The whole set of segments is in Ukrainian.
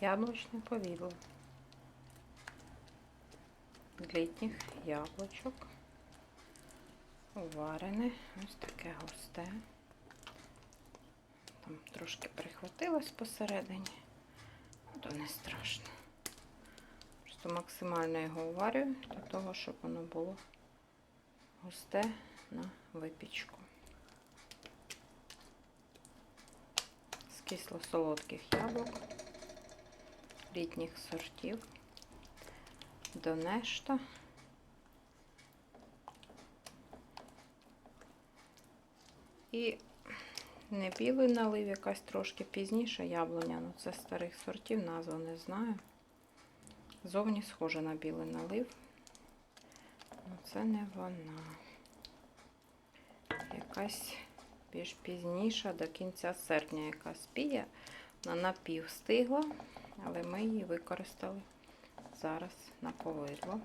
Яблучне повідло. Літніх яблучок. Уварене. Ось таке густе. Там трошки прихватилось посередині. То не страшно. Просто максимально його уварюю для того, щоб воно було густе на випічку. З кисло-солодких яблук, літніх сортів, донешта. І не білий налив, якась трошки пізніше яблуня, ну це старих сортів, назву не знаю. Зовні схоже на білий налив. Ну це не вона. Якась більш пізніша до кінця серпня якась пія. Вона напів стигла, але ми її використали зараз на повидло.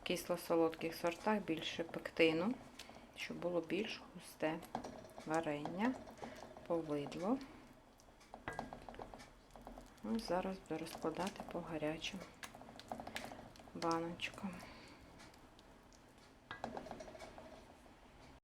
В кисло-солодких сортах більше пектину, щоб було більш густе варення, повидло. Ось зараз буду розкладати по гарячим баночкам.